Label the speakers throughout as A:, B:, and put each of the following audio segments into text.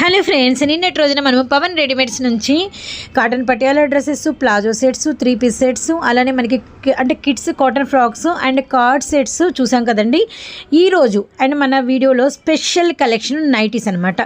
A: Hello friends నిన్నటి రోజున మనం పవన్ రెడీమేడ్స్ నుంచి cotton Patiala dresses palazzo sets three piece sets అలానే మనకి అంటే kids cotton frocks and coord sets చూసాం కదండి. ఈరోజు అండ్ మన వీడియోలో స్పెషల్ కలెక్షన్ నైటీస్ అనమాట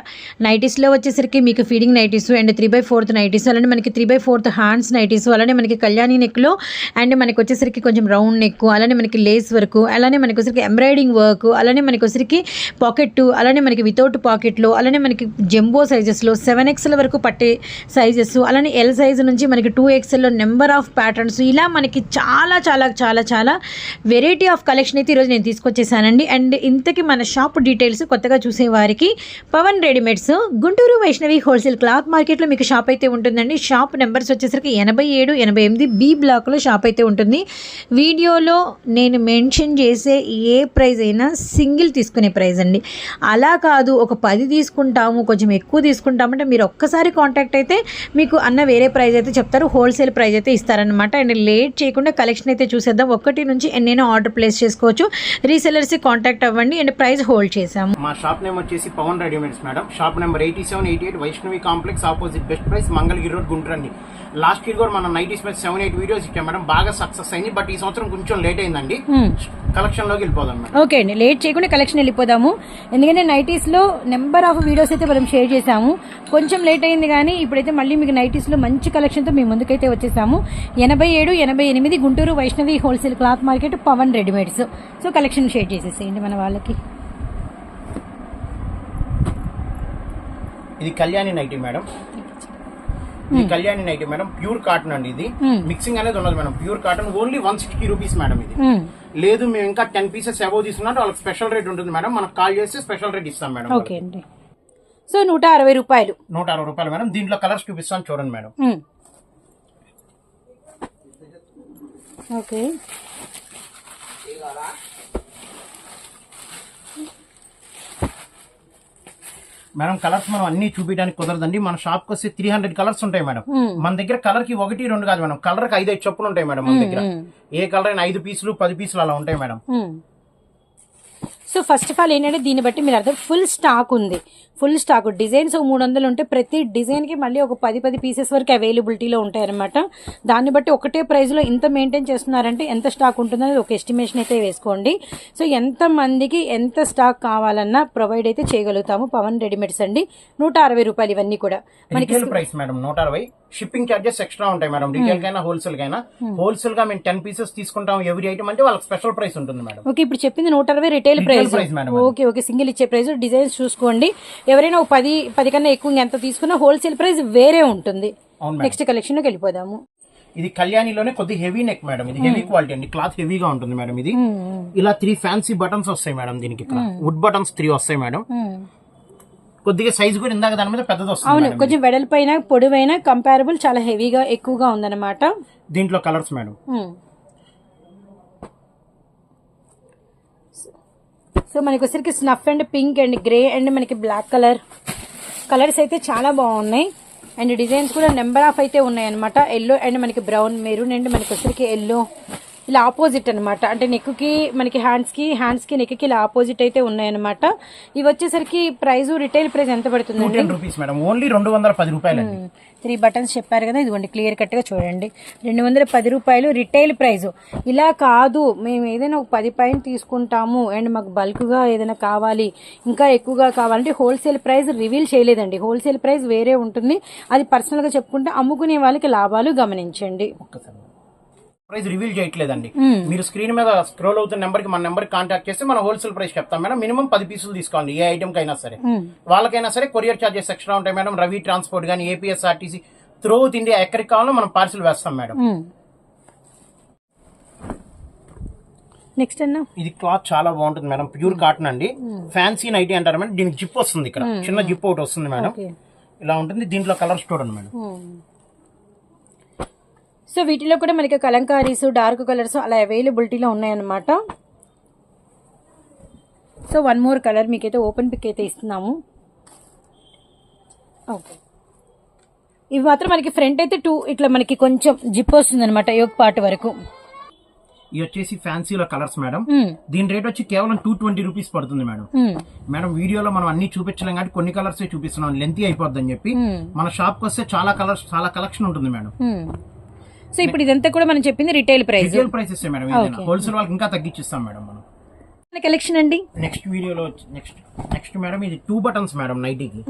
A: నైటీస్లో వచ్చేసరికి మీకు feeding nighties and three by fourth nighties అలానే మనకి three by fourth hands nighties అలానే మనకి కళ్యాణి నెక్లో అండ్ మనకి వచ్చేసరికి కొంచెం రౌండ్ నెక్ అలానే మనకి లేస్ వర్క్ అలానే మనకి వచ్చేసరికి ఎంబ్రాయిడింగ్ వర్క్ అలానే మనకి వచ్చేసరికి పాకెట్ అలానే మనకి వితౌట్ పాకెట్లో అలానే మనకి జంబో సైజెస్లో సెవెన్ ఎక్స్ఎల్ వరకు పట్టే సైజెస్ అలానే ఎల్ సైజ్ నుంచి మనకి టూ ఎక్స్ఎల్లో నెంబర్ ఆఫ్ ప్యాటర్న్స్ ఇలా మనకి చాలా చాలా చాలా చాలా వెరైటీ ఆఫ్ కలెక్షన్ అయితే ఈరోజు నేను తీసుకొచ్చేసానండి. అండ్ ఇంతకీ మన షాప్ డీటెయిల్స్ కొత్తగా చూసే వారికి Pawan readymades Guntur Vaishnavi wholesale cloth మార్కెట్లో మీకు షాప్ అయితే ఉంటుందండి. షాప్ నెంబర్స్ వచ్చేసరికి ఎనభై ఏడు ఎనభై ఎనిమిది బి బ్లాక్లో షాప్ అయితే ఉంటుంది. వీడియోలో నేను మెన్షన్ చేసే ఏ ప్రైజ్ అయినా సింగిల్ తీసుకునే ప్రైజ్ అండి. అలా కాదు ఒక పది తీసుకుంటాము కొంచెం ఎక్కువ తీసుకుంటామంటే మీరు ఒక్కసారి కాంటాక్ట్ అయితే మీకు అన్న వేరే ప్రైస్ అయితే చెప్తారు హోల్సేల్ ప్రైస్ అయితే ఇస్తారనమాట అండ్ లేట్ చేయకుండా కలెక్షన్ అయితే చూసేద్దాం. ఒకటి నుంచి ఎన్నైనా ఆర్డర్ ప్లేస్ చేసుకోవచ్చు. రీసెలర్స్కి కాంటాక్ట్ అవ్వండి. అండ్ ప్రైస్ హోల్డ్ చేసాము
B: మా షాప్ నేమ్ వచ్చేసి Pawan readymades madam. Shop number eighty seven eighty eight Vaishnavi complex opposite best price Mangalagiri road గుండ్రండి last year కూడా మనం నైన్టీ స్పెస్ సెవెన్ ఎయిట్ వీడియోస్ ఇచ్చాం మేడం. బాగా సక్సెస్ అయింది. బట్ ఈ సంవత్సరం కొంచెం లేట్ అయిందండి. కలెక్షన్లోకి వెళ్ళిపోదాం మేడం.
A: ఓకే అండి. లేట్ చేయకుండా కలెక్షన్ వెళ్ళిపోదాము. ఎందుకంటే నైటీస్లో నెంబర్ ఆఫ్ వీడియోస్ అయితే మనం షేర్ చేసాము కొంచెం లేట్ అయింది కానీ ఇప్పుడైతే మళ్ళీ మీకు నైటీస్లో మంచి కలెక్షన్తో మీ ముందుకైతే వచ్చేసాము. ఎనభై ఏడు ఎనభై ఎనిమిది Guntur Vaishnavi wholesale cloth market Pawan readymades. So collection share చేసేసేయండి మన వాళ్ళకి.
B: ఇది కళ్యాణి నైటీ మేడం. ఇది Kalyani nighty madam pure cotton అండి ఇది.
A: Hmm.
B: మిక్సింగ్ అనేది ఉండదు madam. Pure cotton only one sixty rupees madam ఇది.
A: మ్మ్.
B: లేదు మేము ఇంకా టెన్ పీసెస్ అబౌవ్ తీసుకున్నట్టు వాళ్ళకి స్పెషల్ రేట్ ఉంటుంది మేడం. మనకు కాల్ చేస్తే స్పెషల్ రేట్ ఇస్తాం మేడం
A: ఓకే అండి. సో నూట అరవై రూపాయలు.
B: నూట అరవై రూపాయలు మేడం. దీంట్లో కలర్స్ చూపిస్తాను చూడండి మేడం.
A: ఓకే
B: మేడం కలర్స్ మనం అన్ని చూపించడానికి కుదరదండి. మన షాప్కి వస్తే త్రీ హండ్రెడ్ కలర్స్ ఉంటాయి మేడం. మన దగ్గర కలర్కి ఒకటి రెండు కాదు మేడం. కలర్కి ఐదు ఐదు చొప్పులు ఉంటాయి మేడం మన దగ్గర. ఏ కలర్ అయినా ఐదు పీసులు పది పీసులు అలా ఉంటాయి madam.
A: So first of all ఏంటంటే దీన్ని బట్టి మీరు అర్థం ఫుల్ స్టాక్ ఉంది. ఫుల్ స్టాక్ డిజైన్స్ మూడు వందలు ఉంటే ప్రతి డిజైన్కి మళ్ళీ ఒక పది పది పీసెస్ వరకు అవైలబిలిటీలో ఉంటాయి అనమాట దాన్ని బట్టి ఒకటే ప్రైస్లో ఇంత మెయింటైన్ చేస్తున్నారంటే ఎంత స్టాక్ ఉంటుందనేది ఒక ఎస్టిమేషన్ అయితే వేసుకోండి. సో ఎంత మందికి ఎంత స్టాక్ కావాలన్నా ప్రొవైడ్ అయితే చేయగలుగుతాము. పవన్ రెడీమేడ్స్ అండి. నూట అరవై రూపాయలు ఇవన్నీ కూడా. మనకి
B: ప్రైస్ మేడం నూట అరవై. షిప్పింగ్ చార్జెస్ ఎక్స్ట్రా ఉంటాయి మేడం రిటైల్ కైనా హోల్సేల్ కైనా. హోల్సేల్గా మేము టెన్ పీసెస్ తీసుకుంటాం ఎవరి ఐటమ్ అంటే వాళ్ళకి స్పెషల్ ప్రైస్ ఉంటుంది మేడం.
A: ఓకే ఇప్పుడు చెప్పింది నూట అరవై retail price okay okay single ఇచ్చే ప్రైస్ డిజైన్స్ చూసుకోండి. ఎవరైనా పది పది కన్నా ఎక్కువ ఎంత తీసుకున్నా హోల్సేల్ ప్రైస్ వేరే ఉంటుంది. నెక్స్ట్ కలెక్షన్లోకి వెళ్ళిపోదాము.
B: ఇది కళ్యాణిలోనే కొద్ది హెవీ నెక్ మేడం. ఇది హెవీ క్వాలిటీ అండి. క్లాత్ హెవీగా ఉంటుంది మేడం ఇది. ఇలా త్రీ ఫ్యాన్సీ బటన్స్ వస్తాయి మేడం దీనికి ఇక్కడ. వుడ్ బటన్స్ త్రీ వస్తాయి మేడం. కొద్దిగా సైజ్ కూడా ఇందాక దాని మీద పెద్దది వస్తుంది
A: అవును. కొంచెం వెడల్పైన పొడవైన కంపారబుల్ చాలా హెవీగా ఎక్కువగా ఉందన్నమాట.
B: దీంట్లో కలర్స్ మేడం.
A: సో మనకి వచ్చరికి snuff and pink and grey and మనకి బ్లాక్ కలర్. కలర్స్ అయితే చాలా బాగున్నాయి. అండ్ డిజైన్స్ కూడా నెంబర్ ఆఫ్ అయితే ఉన్నాయి అనమాట ఎల్లో అండ్ మనకి బ్రౌన్ మెరూన్ అండ్ మనకి వచ్చరికి ఎల్లో. ఇలా ఆపోజిట్ అనమాట అంటే నెక్కి మనకి హ్యాండ్స్కి హ్యాండ్స్కి నెక్కి ఇలా ఆపోజిట్ అయితే ఉన్నాయన్నమాట. ఇవి వచ్చేసరికి ప్రైస్ రిటైల్ ప్రైస్ ఎంత
B: మేడం. ఓన్లీ రెండు వందల పది రూపాయలు
A: త్రీ బటన్స్ చెప్పారు కదా ఇదిగోండి క్లియర్ కట్గా చూడండి. రెండు వందల పది రూపాయలు రిటైల్ ప్రైస్ ఇలా కాదు మేము ఏదైనా ఒక పది పైన తీసుకుంటాము అండ్ మాకు బల్క్గా ఏదైనా కావాలి ఇంకా ఎక్కువగా కావాలంటే హోల్సేల్ ప్రైస్ రివీల్ చేయలేదండి. హోల్సేల్ ప్రైస్ వేరే ఉంటుంది. అది పర్సనల్గా చెప్పుకుంటే అమ్ముకునే వాళ్ళకి లాభాలు గమనించండి.
B: ఒక్కసారి. ప్రైస్ రివీల్ చేయట్లేదండి. మీరు స్క్రీన్ మీద స్క్రోల్ అవుతున్న నెంబర్కి మన నెంబర్ కాంటాక్ట్ చేస్తే మనం హోల్సేల్ ప్రైస్ చెప్తాం. మేడం మినిమం పది పీసులు తీసుకోండి ఏ ఐటమ్ కైనా సరే వాళ్ళకైనా సరే కొరియర్ చార్జెస్ ఎక్స్ట్రా ఉంటాయి మేడం. రవి ట్రాన్స్పోర్ట్ కానీ ఏపీఎస్ఆర్టీసీ త్రూ అవుత్ ఇండియా ఎక్కడికి కావాలో మనం పార్సిల్ వేస్తాం మేడం.
A: నెక్స్ట్ అన్న?
B: ఇది క్లాత్ చాలా బాగుంటుంది మేడం. ప్యూర్ కాటన్ అండి. ఫ్యాన్సీ నైటీ అంటారు మేడం. దీనికి జిప్ వస్తుంది ఇక్కడ. చిన్న జిప్ ఒకటి వస్తుంది మేడం. ఇలా ఉంటుంది. దీంట్లో కలర్స్ చూడండి మేడం.
A: సో వీటిలో కూడా మనకి కలంకారీస్ డార్క్ కలర్స్ అలా అవైలబిలిటీలో ఉన్నాయన్నమాట సో వన్ మోర్ కలర్ మీకైతే ఓపెన్ పిక్ అయితే ఇస్తున్నాము ఓకే ఇవి మాత్రం మనకి ఫ్రంట్ అయితే టూ ఇట్లా మనకి కొంచెం జిప్ వస్తుంది అనమాట యోగ్ పార్ట్ వరకు
B: ఇవి వచ్చేసి ఫ్యాన్సీలో కలర్స్ మేడం. దీని రేట్ వచ్చి కేవలం టూ ట్వంటీ రూపీస్ పడుతుంది మేడం. మేడం వీడియోలో మనం అన్ని చూపించలేం కాబట్టి కొన్ని కలర్స్ చూపిస్తున్నాం లెంత్ అయిపోద్దని చెప్పి
A: మ్మ్.
B: మన షాప్కి వస్తే చాలా కలర్స్ చాలా కలెక్షన్ ఉంటుంది మేడం.
A: సో ఇప్పుడు ఇదంతా కూడా మనం చెప్పింది retail price
B: retail prices madam. Wholesale వాళ్ళకి ఇంకా తగ్గించిస్తాం మేడం మనం
A: కలెక్షన్ అండి
B: నెక్స్ట్ వీడియోలో నెక్స్ట్ నెక్స్ట్ మేడం ఇది టూ బటన్స్ మేడం నైటీకి.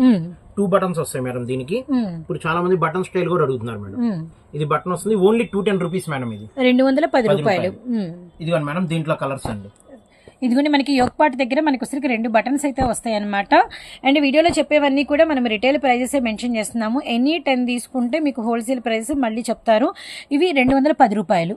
B: టూ బటన్స్ వస్తాయి మేడం దీనికి
A: మ్మ్.
B: ఇప్పుడు చాలా మంది బటన్ స్టైల్ కూడా అడుగుతున్నారు మేడం
A: మ్మ్.
B: ఇది బటన్ వస్తుంది only two ten rupees madam ఇది
A: రెండు వందల పది రూపాయలు. మ్మ్.
B: ఇదిగోండి మేడం దీంట్లో కలర్స్ అండి
A: ఇదిగోండి మనకి యోగపాట్ దగ్గర మనకి వచ్చరికి రెండు బటన్స్ అయితే వస్తాయి అనమాట అండ్ వీడియోలో చెప్పేవన్నీ కూడా మనం రిటైల్ ప్రైజెస్ మెన్షన్ చేస్తున్నాము. ఎనీ టెన్ తీసుకుంటే మీకు హోల్సేల్ ప్రైస్ మళ్ళీ చెప్తారు. ఇవి రెండు వందల పది రూపాయలు.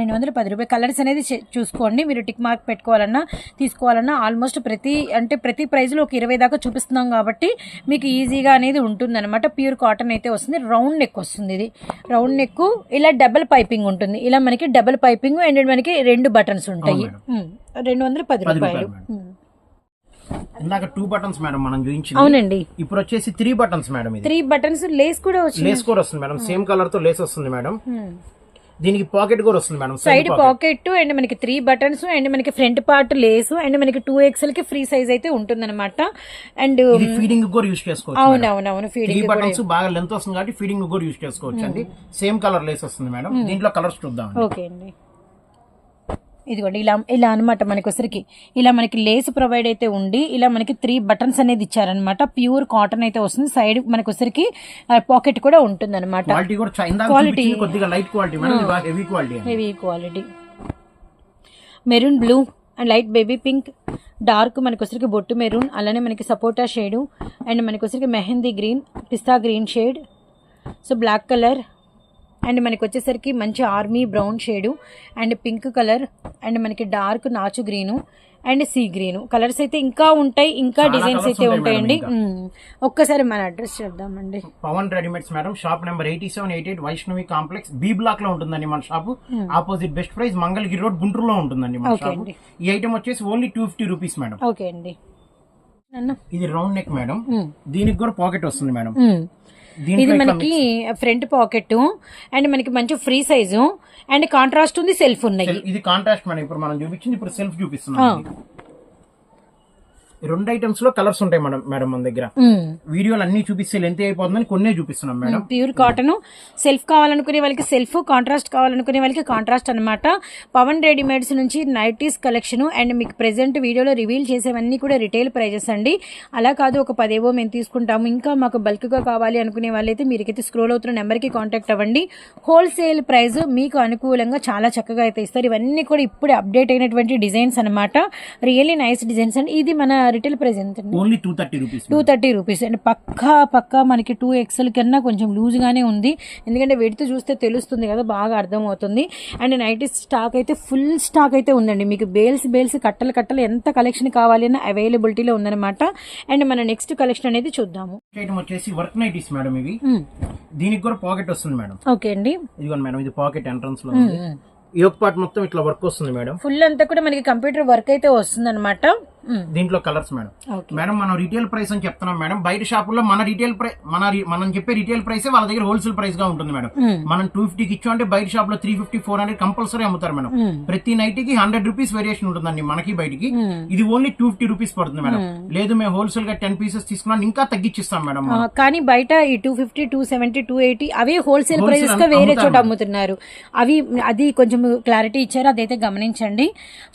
A: రెండు వందల పది రూపాయలు. కలర్స్ అనేది చూసుకోండి. మీరు టిక్ మార్క్ పెట్టుకోవాలన్నా తీసుకోవాలన్నా ఆల్మోస్ట్ ప్రతి అంటే ప్రతి ప్రైస్లో ఒక ఇరవై దాకా చూపిస్తున్నాం కాబట్టి మీకు ఈజీగా అనేది ఉంటుంది అనమాట ప్యూర్ కాటన్ అయితే వస్తుంది. రౌండ్ నెక్ వస్తుంది ఇది. రౌండ్ నెక్ ఇలా డబల్ పైపింగ్ ఉంటుంది. ఇలా మనకి డబల్ పైపింగ్ అండ్ మనకి రెండు బటన్స్ ఉంటాయి. రెండు వందల పది రూపాయలు.
B: ఇందాక టూ బటన్స్ మేడం మనం చూపించింది.
A: అవునండి.
B: ఇప్పుడు వచ్చేసి త్రీ బటన్స్ మేడం ఇది.
A: త్రీ బటన్స్ లేస్ కూడా వచ్చింది.
B: లేస్ కూడా వస్తుంది మేడం. సేమ్ కలర్తో లేస్ వస్తుంది మేడం. దీనికి పాకెట్ కూడా వస్తుంది మేడం.
A: సైడ్ పాకెట్ అండ్ మనకి త్రీ బటన్స్ అండ్ మనకి ఫ్రంట్ పార్ట్ లేస్ అండ్ మనకి టూ ఎక్స్ఎల్కి ఫ్రీ సైజ్ అయితే ఉంటుందన్నమాట. అండ్
B: ఇది ఫీడింగ్ కూడా యూస్ చేసుకోవచ్చు.
A: అవునవునవును
B: త్రీ
A: ఫీడింగ్
B: బటన్స్ బాగా లెంత్ వస్తుంది కాబట్టి ఫీడింగ్ కూడా యూస్ చేసుకోవచ్చు అండి. సేమ్ కలర్ లేస్ వస్తుంది మేడం. దీంట్లో కలర్స్ చూద్దాం
A: ఓకే అండి. ఇదిగోండి ఇలా ఇలా అనమాట మనకి ఇలా మనకి లేస్ ప్రొవైడ్ అయితే ఉండి ఇలా మనకి త్రీ బటన్స్ అనేది ఇచ్చారనమాట ప్యూర్ కాటన్ అయితే వస్తుంది. సైడ్ మనకి వచ్చరికి పాకెట్ కూడా ఉంటుంది అనమాట
B: quality quality heavy
A: maroon blue and. Light baby pink dark మనకి వచ్చరికి బొట్టు మెరూన్ అలానే మనకి సపోటా షేడు అండ్ మనకి వచ్చరికి mehndi green pista green shade so black colour and మనకి వచ్చేసరికి మంచి army brown shade and pink colour and మనకి డార్క్ నాచు green and sea green. Colours అయితే ఇంకా ఉంటాయి ఇంకా డిజైన్స్ అయితే
B: ఉంటాయి
A: ఉంటాయండి. ఒక్కసారి మన address చెప్దామండి.
B: Pawan readymades madam. Shop number eighty seven eight eight Vaishnavi complex. B బ్లాక్లో ఉంటుందండి మన shop. Opposite best price Mangalagiri road గుంటూరులో ఉంటుందండి మన షాప్. ఈ ఐటమ్ వచ్చేసి only two fifty rupees madam.
A: Okay అండి.
B: ఇది రౌండ్ నెక్ మేడం. దీనికి కూడా పాకెట్ వస్తుంది మేడం.
A: ఇది మనకి ఫ్రంట్ పాకెట్ అండ్ మనకి మంచి ఫ్రీ సైజు అండ్ కాంట్రాస్ట్ ఉంది సెల్ఫ్ ఉన్నాయి.
B: ఇది కాంట్రాస్ట్ మేడం ఇప్పుడు మనం చూపించింది ఇప్పుడు సెల్ఫ్ చూపిస్తున్నాం రెండు ఐటమ్స్లో కలర్స్ ఉంటాయి మేడం మేడం మన దగ్గర. వీడియోలు అన్ని చూపిస్తే లెంత్ అయిపోతుందని కొన్నే చూపిస్తున్నాం మేడం.
A: ప్యూర్ కాటన్ సెల్ఫ్ కావాలనుకునే వాళ్ళకి సెల్ఫ్ కాంట్రాస్ట్ కావాలనుకునే వాళ్ళకి కాంట్రాస్ట్ అన్నమాట. పవన్ రెడీమేడ్స్ నుంచి నైటీస్ కలెక్షన్ అండ్ మీకు ప్రెసెంట్ వీడియోలో రివీల్ చేసేవన్నీ కూడా రిటైల్ ప్రైజెస్ అండి. అలా కాదు ఒక పదేవో మేము తీసుకుంటాము. ఇంకా మాకు బల్క్గా కావాలి అనుకునే వాళ్ళైతే మీరైతే స్క్రోల్ అవుతున్న నెంబర్కి కాంటాక్ట్ అవ్వండి. హోల్సేల్ ప్రైస్ మీకు అనుకూలంగా చాలా చక్కగా అయితే ఇస్తారు. ఇవన్నీ కూడా ఇప్పుడే అప్డేట్ అయినటువంటి డిజైన్స్ అన్నమాట. రియల్లీ నైస్ డిజైన్స్ అండి. ఇది మన రిటైల్ ప్రైస్ ఎంత
B: only two thirty rupees
A: two thirty rupees and పక్కా పక్కా మనకి టూ ఎక్స్ఎల్ కన్నా కొంచెం లూజ్గానే ఉంది. ఎందుకంటే వెడితే చూస్తే తెలుస్తుంది కదా బాగా అర్థమవుతుంది. అండ్ నైట్ స్టాక్ అయితే ఫుల్ స్టాక్ అయితే ఉందండి. మీకు బేల్స్ బేల్స్ కట్టలు కట్టలు ఎంత కలెక్షన్ కావాలి అన్న అవైలబిలిటీలో ఉందన్నమాట. అండ్ మన నెక్స్ట్ కలెక్షన్ అనేది చూద్దాము.
B: ఐటమ్ వచ్చేసి వర్క్ నైటీస్ మేడం ఇవి. దీనికి కూడా పాకెట్ వస్తుంది మేడం.
A: ఓకే అండి.
B: ఇదిగోండి మేడం ఇది పాకెట్ ఎంట్రన్స్లో యొక్క పార్ట్ మొత్తం ఇట్లా వర్క్ వస్తుంది మేడం.
A: ఫుల్ అంతా కూడా మనకి కంప్యూటర్ వర్క్ అయితే వస్తుంది అనమాట
B: దీంట్లో కలర్స్ మేడం.
A: ఓకే.
B: మేడం మనం రీటైల్ ప్రైస్ అని చెప్తున్నాం మేడం. బయట షాపుల్లో మన రీటైల్ ప్రైస్ మన మనం చెప్పే రీటైల్ ప్రైస్ వాళ్ళ దగ్గర హోల్సేల్ ప్రైస్గా ఉంటుంది మేడం. మనం టూ ఫిఫ్టీకి ఇచ్చాం అంటే బయట షాప్లో three fifty four hundred compulsory అమ్ముతారు మేడం. ప్రతి నైట్కి హండ్రెడ్ రూపీస్ వేరియేషన్ ఉంటుందండి మనకి బయటికి. ఇది ఓన్లీ టూ ఫిఫ్టీ రూపీస్ పడుతుంది మేడం. లేదు మేము హోల్సేల్గా టెన్ పీసెస్ తీసుకున్నాం ఇంకా తగ్గించిస్తాం మేడం
A: కానీ బయట ఈ two fifty two seventy two eighty అవే హోల్సేల్ ప్రైజెస్గా వేరే చోట. అమ్ముతున్నారు. అవి అది కొంచెం క్లారిటీ ఇచ్చారు అదైతే గమనించండి.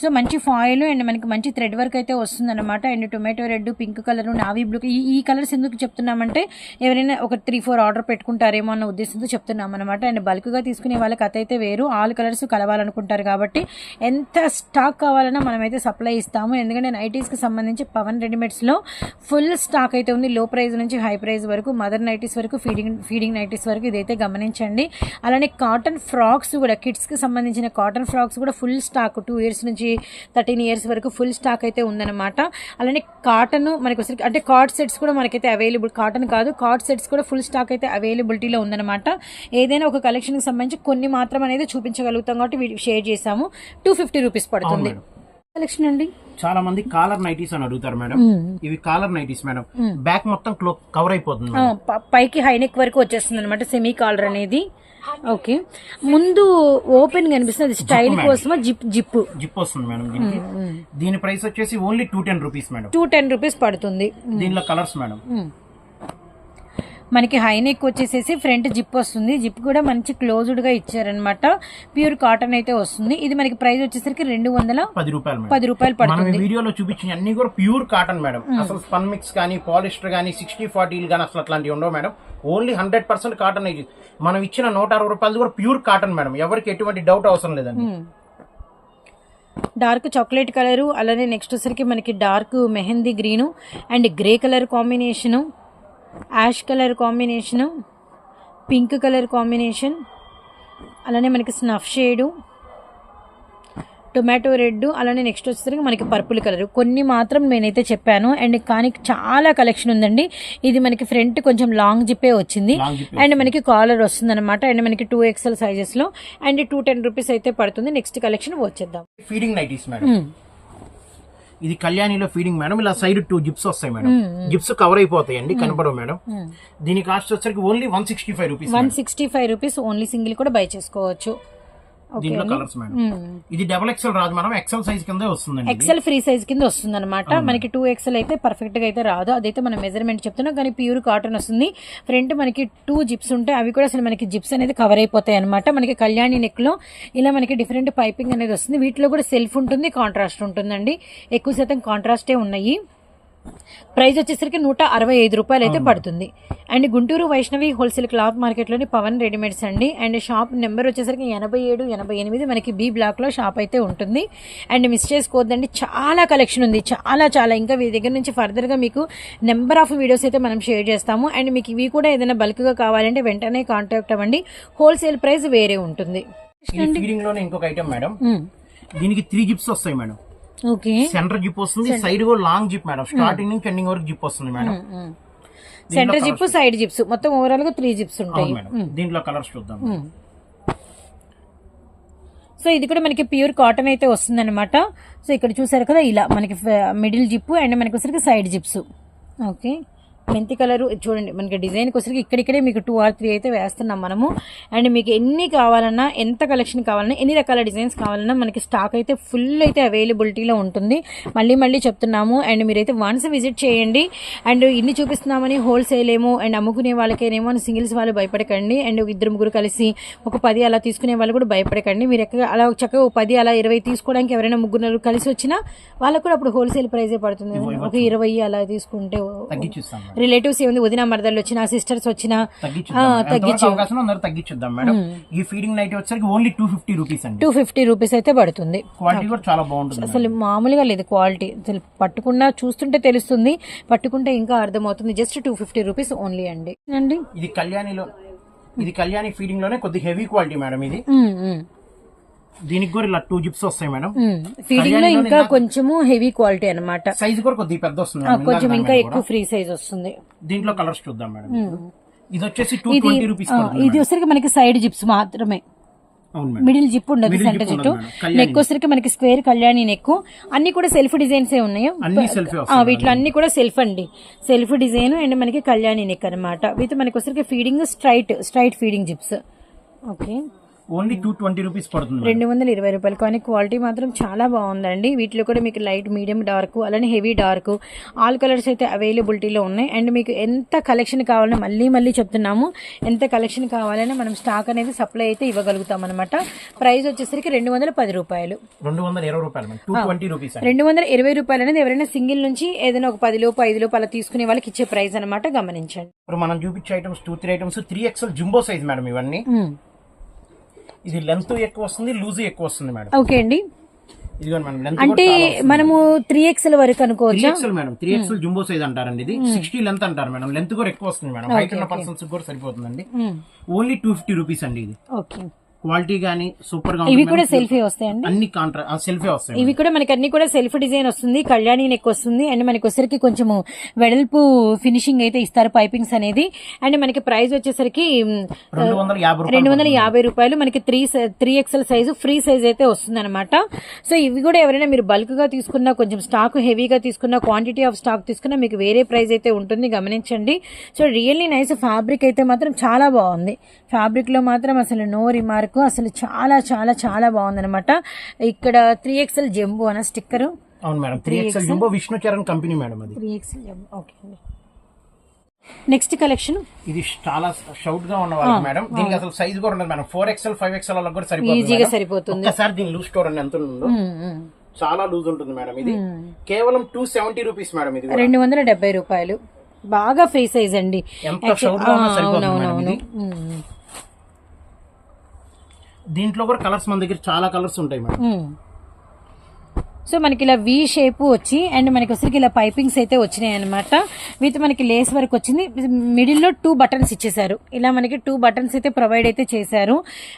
A: సో మంచి ఫాయిల్ అండ్ మనకి మంచి థ్రెడ్ వర్క్ అయితే వస్తుందన్నమాట. And tomato red pink colour navy blue ఈ ఈ కలర్స్ ఎందుకు చెప్తున్నామంటే ఎవరైనా ఒక త్రీ ఫోర్ ఆర్డర్ పెట్టుకుంటారేమో అన్న ఉద్దేశంతో చెప్తున్నాం అనమాట అండ్ బల్క్గా తీసుకునే వాళ్ళకి అత అయితే వేరు. ఆల్ కలర్స్ కలవాలనుకుంటారు కాబట్టి ఎంత స్టాక్ కావాలన్నా మనమైతే సప్లై ఇస్తాము. ఎందుకంటే నైటీస్కి సంబంధించి పవన్ రెడీమేడ్స్లో ఫుల్ స్టాక్ అయితే ఉంది. లో ప్రైస్ నుంచి హై ప్రైస్ వరకు మదర్ నైటీస్ వరకు ఫీడింగ్ ఫీడింగ్ నైటీస్ వరకు ఇదైతే గమనించండి. అలానే కాటన్ ఫ్రాక్స్ కూడా కిడ్స్కి సంబంధించిన కాటన్ ఫ్రాక్స్ కూడా ఫుల్ స్టాక్. టూ ఇయర్స్ నుంచి థర్టీన్ ఇయర్స్ వరకు ఫుల్ స్టాక్ అయితే ఉందన్నమాట. అలానే కాటన్ మనకి వచ్చరికి అంటే కార్డ్ సెట్స్ కూడా మనకైతే అవైలబుల్ కాటన్ కాదు. కార్డ్ సెట్స్ కూడా ఫుల్ స్టాక్ అయితే అవైలబిలిటీలో ఉందన్నమాట. ఏదైనా ఒక కలెక్షన్కి సంబంధించి కొన్ని మాత్రం అనేది చూపించగలుగుతాం కాబట్టి షేర్ చేసాము టూ ఫిఫ్టీ రూపీస్ పడుతుంది. కలెక్షన్ అండి?
B: చాలా మంది కాలర్ నైటీస్ అని అడుగుతారు మేడం. ఇవి కాలర్ నైటీస్ మేడం. బ్యాక్ మొత్తం కవర్ అయిపోతుంది
A: పైకి హైనెక్ వరకు వచ్చేస్తుంది అనమాట సెమీ కాలర్ అనేది. ఓకే ముందు ఓపెన్ కనిపిస్తుంది. స్టైల్. కోసమా? జిప్ జిప్
B: జిప్ వస్తుంది మేడం దీనికి దీని ప్రైస్ వచ్చేసి only two ten rupees madam
A: two ten rupees పడుతుంది.
B: దీనిలో కలర్స్ మేడం.
A: మనకి హై నెక్ వచ్చేసేసి ఫ్రంట్ జిప్ వస్తుంది. జిప్ కూడా మంచి క్లోజ్డ్గా ఇచ్చారనమాట ప్యూర్ కాటన్ అయితే వస్తుంది. ఇది మనకి ప్రైస్ వచ్చేసరికి రెండు వందల
B: పది రూపాయలు
A: పది రూపాయలు పడుతుంది.
B: వీడియోలో చూపించిన అన్ని కూడా ప్యూర్ కాటన్ మేడం అసలు స్పన్ మిక్స్ కానీ పాలిస్టర్ కానీ సిక్స్టీ ఫార్టీలు కానీ అసలు అట్లాంటివి ఉండవు madam only hundred percent cotton మనం ఇచ్చిన నూట అరవై రూపాయలు కూడా ప్యూర్ కాటన్ మేడం. ఎవరికి ఎటువంటి డౌట్ అవసరం లేదండి.
A: డార్క్ చాక్లెట్ కలరు అలానే నెక్స్ట్ వచ్చరికి మనకి dark mehndi green and grey colour combination ash colour combination pink colour combination అలానే మనకి స్నఫ్ షేడు టొమాటో రెడ్ అలానే నెక్స్ట్ వచ్చేసరికి మనకి పర్పుల్ కలర్ కొన్ని మాత్రం నేనైతే చెప్పాను. అండ్ కానీ చాలా కలెక్షన్ ఉందండి. ఇది మనకి ఫ్రంట్ కొంచెం లాంగ్ జిప్పే వచ్చింది. అండ్ మనకి కాలర్ వస్తుంది అనమాట అండ్ మనకి టూ ఎక్స్ఎల్ సైజెస్లో. అండ్ టూ టెన్ రూపీస్ అయితే పడుతుంది. నెక్స్ట్ కలెక్షన్ వచ్చేద్దాం.
B: ఫీడింగ్ నైటీస్ మేడం ఇది కళ్యాణిలో ఫీడింగ్ మేడం ఇలా సైడ్ టూ జిప్స్ వస్తాయి మేడం జిప్స్ కవర్ అయిపోతాయండి కనపడవు మేడం దీని కాస్ట్ వచ్చరికి only one sixty five rupees
A: one sixty five rupees only single కూడా బై చేసుకోవచ్చు.
B: దీంట్లో కలర్స్ మేడం ఇది డబల్ ఎక్సెల్ రాదు మేడం ఎక్సెల్ సైజ్ కింద వస్తుందండి ఇది.
A: ఎక్సెల్ ఫ్రీ సైజ్ కింద వస్తుంది అనమాట మనకి టూ ఎక్సెల్ అయితే పర్ఫెక్ట్గా అయితే రాదు. అదైతే మనం మెజర్మెంట్ చెప్తున్నాం. కానీ ప్యూర్ కాటన్ వస్తుంది. ఫ్రంట్ మనకి టూ జిప్స్ ఉంటాయి. అవి కూడా అసలు మనకి జిప్స్ అనేది కవర్ అయిపోతాయి అనమాట మనకి కళ్యాణి నెక్లో ఇలా మనకి డిఫరెంట్ పైపింగ్ అనేది వస్తుంది. వీటిలో కూడా సెల్ఫ్ ఉంటుంది కాంట్రాస్ట్ ఉంటుందండి. ఎక్కువ శాతం కాంట్రాస్టే ఉన్నాయి. ప్రైస్ వచ్చేసరికి నూట అరవై ఐదు రూపాయలు అయితే పడుతుంది. And Guntur Vaishnavi wholesale cloth మార్కెట్లోని Pavan readymades అండి. అండ్ షాప్ నెంబర్ వచ్చేసరికి ఎనభై ఏడు ఎనభై ఎనిమిది మనకి బి బ్లాక్లో షాప్ అయితే ఉంటుంది. అండ్ మిస్ చేసుకోవద్దండి చాలా కలెక్షన్ ఉంది చాలా చాలా. ఇంకా వీరి దగ్గర నుంచి ఫర్దర్గా మీకు నెంబర్ ఆఫ్ వీడియోస్ అయితే మనం షేర్ చేస్తాము. అండ్ మీకు ఇవి కూడా ఏదైనా బల్క్గా కావాలంటే వెంటనే కాంటాక్ట్ అవ్వండి. హోల్సేల్ ప్రైస్ వేరే ఉంటుంది.
B: ఇంకొక ఐటమ్ మేడం
A: మ్,
B: దీనికి త్రీ జిప్స్ వస్తాయి మేడం సెంటర్ జిప్ వస్తుంది సైడ్ కూడా లాంగ్ జిప్ మేడం. స్టార్టింగ్ నుంచి ఎండింగ్ వరకు జిప్ వస్తుంది madam.
A: Centre zip side zips. మొత్తం ఓవరాల్గా త్రీ జిప్స్ ఉంటాయి.
B: దీంట్లో కలర్స్ చూద్దాం.
A: సో ఇది కూడా మనకి ప్యూర్ కాటన్ అయితే వస్తుందన్నమాట. సో ఇక్కడ చూసారు కదా ఇలా మనకి మిడిల్ జిప్ అండ్ మనకి వచ్చరికి సైడ్ జిప్స్. ఓకే. మెంతి కలర్ చూడండి మనకి డిజైన్కి వచ్చరికి ఇక్కడిక్కడే మీకు టూ ఆర్ త్రీ అయితే వేస్తున్నాం మనము. అండ్ మీకు ఎన్ని కావాలన్నా ఎంత కలెక్షన్ కావాలన్నా ఎన్ని రకాల డిజైన్స్ కావాలన్నా మనకి స్టాక్ అయితే ఫుల్ అయితే అవైలబిలిటీలో ఉంటుంది. మళ్ళీ మళ్ళీ చెప్తున్నాము. అండ్ మీరైతే వన్స్ విజిట్ చేయండి. అండ్ ఇన్ని చూపిస్తున్నామని హోల్సేల్ ఏమో అండ్ అమ్ముకునే వాళ్ళకేనేమో అని సింగిల్స్ వాళ్ళు భయపడకండి. అండ్ ఇద్దరు ముగ్గురు కలిసి ఒక పది అలా తీసుకునే వాళ్ళు కూడా భయపడకండి. మీరు ఎక్కడ అలా చక్కగా ఒక పది అలా ఇరవై తీసుకోవడానికి ఎవరైనా ముగ్గురు కలిసి వచ్చినా వాళ్ళకు కూడా అప్పుడు హోల్సేల్ ప్రైజే పడుతుంది. ఒక ఇరవై అలా తీసుకుంటే రిలేటివ్స్ ఏముంది వదిన మరదలు వచ్చినా సిస్టర్స్ వచ్చినా
B: తగ్గించుద్దాం. మేడం. తగ్గించుద్దాం ఈ ఫీడింగ్ నైట్ వచ్చరికి ఓన్లీ టూ ఫిఫ్టీ రూపీస్ అండి.
A: టూ ఫిఫ్టీ రూపీస్ అయితే పడుతుంది.
B: క్వాలిటీ కూడా చాలా బాగుంటుంది
A: అసలు మామూలుగా లేదు క్వాలిటీ అసలు పట్టుకున్నా చూస్తుంటే తెలుస్తుంది పట్టుకుంటే ఇంకా అర్థమవుతుంది. Just two fifty rupees only అండి. అండి
B: ఇది కళ్యాణిలో ఇది కళ్యాణి ఫీడింగ్లోనే కొద్ది హెవీ క్వాలిటీ మేడం ఇది. దీనికి కూడా ఇలా టూ జిప్స్ వస్తాయి మేడం.
A: ఫీడింగ్లో ఇంకా కొంచెము హెవీ క్వాలిటీ అన్నమాట.
B: సైజ్ కూడా కొద్దిగా పెద్ద వస్తుంది.
A: కొంచెం ఇంకా ఎక్కువ ఫ్రీ సైజ్ వస్తుంది.
B: దీంట్లో కలర్స్ చూద్దాం మేడం ఇది వచ్చేసి టూ ట్వంటీ రూపీస్
A: ఇది వచ్చరికి మనకి సైడ్ జిప్స్ మాత్రమే. మిడిల్ జిప్ ఉండదు సెంటర్ జిట్టు నెక్ వచ్చరికి మనకి స్క్వేర్ కళ్యాణి నెక్ అన్ని కూడా సెల్ఫ్ డిజైన్స్ ఏ ఉన్నాయి? వీటిలో అన్ని కూడా సెల్ఫ్ అండి. సెల్ఫ్ డిజైన్ అండ్ మనకి కళ్యాణి నెక్ అనమాట వీటి మనకి వచ్చరికి feeding straight straight feeding zips okay
B: only two twenty rupees పడుతుంది.
A: రెండు వందల ఇరవై రూపాయలు. కానీ క్వాలిటీ మాత్రం చాలా బాగుందండి. వీటిలో కూడా మీకు లైట్ మీడియం డార్క్ అలానే హెవీ డార్క్. ఆల్ కలర్స్ అయితే అవైలబిలిటీలో ఉన్నాయి. అండ్ మీకు ఎంత కలెక్షన్ కావాలన్నా మళ్ళీ మళ్ళీ చెప్తున్నాము. ఎంత కలెక్షన్ కావాలన్నా మనం స్టాక్ అనేది సప్లై అయితే ఇవ్వగలుగుతాం అనమాట ప్రైస్ వచ్చేసరికి రెండు వందల పది రూపాయలు.
B: రెండు వందల ఇరవై రూపాయలు
A: రెండు వందల ఇరవై రూపాయలు అనేది ఎవరైనా సింగిల్ నుంచి ఏదైనా ఒక పది లోపు ఐదు లోపు అలా తీసుకునే వాళ్ళకి ఇచ్చే ప్రైస్ అనమాట గమనించండి.
B: ఇప్పుడు మనం చూపించే items two three items three XL jumbo size madam ఇవన్నీ. ఇది లెంత్ ఎక్కువ వస్తుంది లూజ్ ఎక్కువ వస్తుంది మేడం.
A: ఓకే అండి. అంటే మనము త్రీ ఎక్స్ఎల్ వరకు అనుకోవచ్చా?
B: XL madam three XL jumbo size అంటారండి ఇది. సిక్స్టీ లెంత్ అంటారు మేడం. లెంత్ కూడా ఎక్కువ వస్తుంది మేడం. హైట్ ఉన్న పర్సన్స్ కూడా సరిపోతుందండి. ఓన్లీ టూ ఫిఫ్టీ రూపీస్ అండి ఇది.
A: ఓకే
B: క్వాలిటీ గానీ సూపర్గా
A: ఇవి కూడా. సెల్ఫీ వస్తాయండి.
B: అన్ని కాంట్రా సెల్ఫీ వస్తాయి
A: ఇవి కూడా మనకి అన్ని కూడా సెల్ఫ్ డిజైన్ వస్తుంది. కళ్యాణి నెక్ వస్తుంది. అండ్ మనకి వచ్చేసరికి కొంచెము వెడల్పు ఫినిషింగ్ అయితే ఇస్తారు పైపింగ్స్ అనేది. అండ్ మనకి ప్రైస్ వచ్చేసరికి
B: రెండు వందల యాభై
A: రెండు
B: రూపాయలు
A: వందల యాభై రూపాయలు మనకి three three XL size free size అయితే వస్తుంది అనమాట సో ఇవి కూడా ఎవరైనా మీరు బల్క్గా తీసుకున్నా కొంచెం స్టాక్ హెవీగా తీసుకున్నా క్వాంటిటీ ఆఫ్ స్టాక్ తీసుకున్నా మీకు వేరే ప్రైస్ అయితే ఉంటుంది. గమనించండి. సో రియల్లీ నైస్ ఫ్యాబ్రిక్ అయితే మాత్రం చాలా బాగుంది. ఫ్యాబ్రిక్లో మాత్రం అసలు నో రిమార్క్ అసలు చాలా చాలా చాలా బాగుంది అనమాట ఇక్కడ త్రీ ఎక్స్ఎల్ జంబు అన్న స్టిక్కర్.
B: అవును madam three XL jumbo Vishnu Charan company madam అది.
A: త్రీ ఎక్స్ఎల్ జంబు ఓకే అండి నెక్స్ట్ కలెక్షన్
B: ఇది చాలా షౌట్గా ఉన్న వాళ్ళకి మేడం. దీనికి అసలు సైజ్ కూడా ఉండదు madam. Four XL five XL వాళ్ళకి కూడా సరిపోతుంది
A: ఈజీగా. సరిపోతుంది.
B: ఒక్కసారి దీని లూజ్ స్టోర్ ఎంత ఉందో. చాలా లూజ్ ఉంటుంది మేడం ఇది. కేవలం టూ సెవెంటీ రూపీస్ మేడం ఇది.
A: రెండు వందల డెబ్బై రూపాయలు. బాగా ఫ్రీ సైజ్ అండి Actually-
B: షౌట్గా ఉన్నా
A: ఆ,
B: సరిపోతుంది మేడం
A: అవునవునవును
B: ఇది.
A: ఉమ్,
B: దీంట్లో కూడా కలర్స్ మన దగ్గర చాలా కలర్స్ ఉంటాయి మేడం.
A: సో మనకి ఇలా వి షేప్ వచ్చి అండ్ మనకి వచ్చరికి ఇలా పైపింగ్స్ అయితే వచ్చినాయి అనమాట విత్ మనకి లేస్ వర్క్ వచ్చింది. మిడిల్లో టూ బటన్స్ ఇచ్చేసారు ఇలా మనకి టూ బటన్స్ అయితే ప్రొవైడ్ అయితే చేశారు.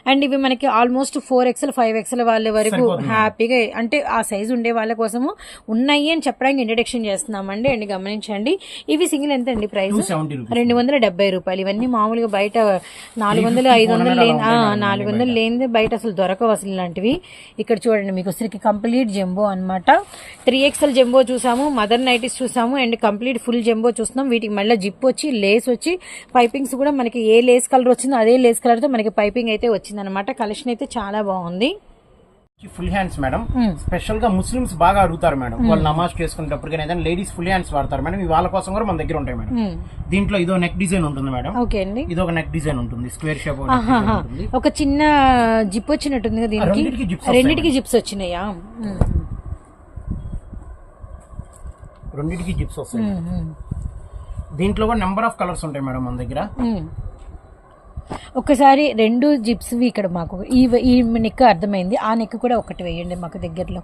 A: అండ్ ఇవి మనకి almost four XL five XL వాళ్ళ వరకు హ్యాపీగా అంటే ఆ సైజ్ ఉండే వాళ్ళ కోసము ఉన్నాయి అని చెప్పడానికి ఇంట్రడక్షన్ చేస్తున్నామండి. అండ్ గమనించండి. ఇవి సింగిల్ ఎంత అండి ప్రైస్ రెండు వందల డెబ్బై రూపాయలు. ఇవన్నీ మామూలుగా బయట నాలుగు వందలు ఐదు వందలు లేని నాలుగు వందలు లేనిదే బయట అసలు దొరకవు అసలు ఇలాంటివి. ఇక్కడ చూడండి మీకు వచ్చరికి కంప్లీట్ జంబో అన్నమాట. త్రీ ఎక్స్ఎల్ జంబో చూసాము మదర్ నైటీస్ చూసాము అండ్ కంప్లీట్ ఫుల్ జంబో చూస్తున్నాం. వీటికి మళ్ళీ జిప్ వచ్చి లేస్ వచ్చి పైపింగ్స్ కూడా మనకి ఏ లేస్ కలర్ వచ్చిందో అదే లేస్ కలర్తో మనకి పైపింగ్ అయితే వచ్చిందనమాట కలెక్షన్ అయితే చాలా బాగుంది.
B: ఫుల్ హ్యాండ్స్ మేడం స్పెషల్గా ముస్లిమ్స్ బాగా అడుగుతారు మేడం వాళ్ళు నమాజ్ చేసుకునేటప్పుడు కానీ ఏదైనా లేడీస్ ఫుల్ హ్యాండ్స్ వాడతారు మేడం వాళ్ళ కోసం కూడా మన దగ్గర ఉంటాయి మేడం దీంట్లో ఇదో నెక్ డిజైన్ ఉంటుంది మేడం
A: ఓకే అండి.
B: ఇది ఒక నెక్ డిజైన్ ఉంటుంది స్క్వేర్ షేప్.
A: ఒక చిన్న జిప్ వచ్చినట్టుంది
B: రెండింటికి జిప్స్
A: వచ్చినాయా? ఉమ్,
B: రెండింటికి జిప్స్ వస్తాయి. దీంట్లో కూడా నెంబర్ ఆఫ్ కలర్స్ ఉంటాయి మేడం మన దగ్గర.
A: మ్మ్. ఒక్కసారి రెండు జిప్స్ ఇక్కడ మాకు ఈ ఈ నెక్ అర్థమైంది. ఆ నెక్ కూడా ఒకటి వేయండి మాకు దగ్గరలో?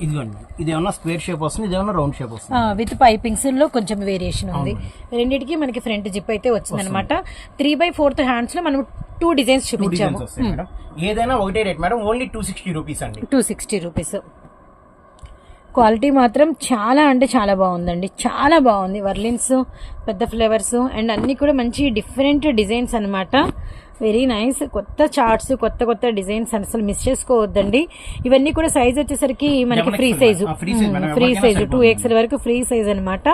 B: ఇదిగోండి. ఇది ఏమన్నా స్క్వేర్ షేప్ వస్తుంది ఇది ఏమన్నా రౌండ్ షేప్ వస్తుంది.
A: ఆ, విత్ పైపింగ్స్లో కొంచెం వేరియేషన్ ఉంది. రెండింటికి మనకి ఫ్రంట్ జిప్ అయితే వచ్చింది అనమాట త్రీ బై ఫోర్త్ హ్యాండ్స్లో మనం టూ డిజైన్స్ చూపించాము.
B: ఏదైనా ఒకటే rate madam. Only two sixty rupees అండి.
A: Two sixty rupees. క్వాలిటీ మాత్రం చాలా అంటే చాలా బాగుందండి. చాలా బాగుంది. వర్లిన్స్ పెద్ద ఫ్లేవర్స్ అండ్ అన్ని కూడా మంచి డిఫరెంట్ డిజైన్స్ అన్నమాట. Very nice. కొత్త చార్ట్స్ కొత్త కొత్త డిజైన్స్ అసలు మిస్ చేసుకోవద్దండి. ఇవన్నీ కూడా సైజ్ వచ్చేసరికి మనకి free size. Free size. Two. XL వరకు ఫ్రీ సైజ్ అన్నమాట.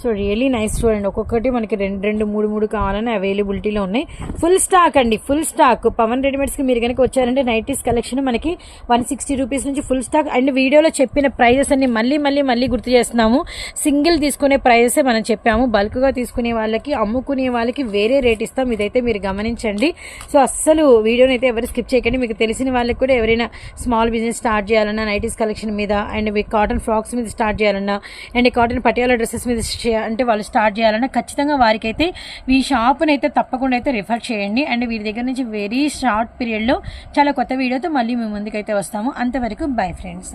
A: సో రియలీ నైస్ చూడండి. ఒక్కొక్కటి మనకి రెండు రెండు మూడు మూడు కావాలని అవైలబిలిటీలో ఉన్నాయి. ఫుల్ స్టాక్ అండి ఫుల్ స్టాక్ పవన్ రెడీమేడ్స్కి మీరు కనుక వచ్చారంటే నైటీస్ కలెక్షన్ మనకి వన్ సిక్స్టీ రూపీస్ నుంచి ఫుల్ స్టాక్ అండ్ వీడియోలో చెప్పిన ప్రైజెస్ అన్ని మళ్ళీ మళ్ళీ మళ్ళీ గుర్తు చేస్తున్నాము. సింగిల్ తీసుకునే ప్రైజెస్ మనం చెప్పాము. బల్క్గా తీసుకునే వాళ్ళకి అమ్ముకునే వాళ్ళకి వేరే రేట్ ఇస్తాం. ఇదైతే మీరు గమనించండి. సో అస్సలు వీడియోని అయితే ఎవరు స్కిప్ చేయకండి. మీకు తెలిసిన వాళ్ళకి కూడా ఎవరైనా స్మాల్ బిజినెస్ స్టార్ట్ చేయాలన్నా నైటీస్ కలెక్షన్ మీద అండ్ కాటన్ ఫ్రాక్స్ మీద స్టార్ట్ చేయాలన్నా అండ్ కాటన్ పటియాల డ్రెస్సెస్ మీద చే- అంటే వాళ్ళు స్టార్ట్ చేయాలన్నా ఖచ్చితంగా వారికి అయితే ఈ షాప్ని అయితే తప్పకుండా అయితే రిఫర్ చేయండి. అండ్ వీరి దగ్గర నుంచి వెరీ షార్ట్ పీరియడ్లో చాలా కొత్త వీడియోతో మళ్ళీ మేము ముందుకైతే వస్తాము. అంతవరకు బై ఫ్రెండ్స్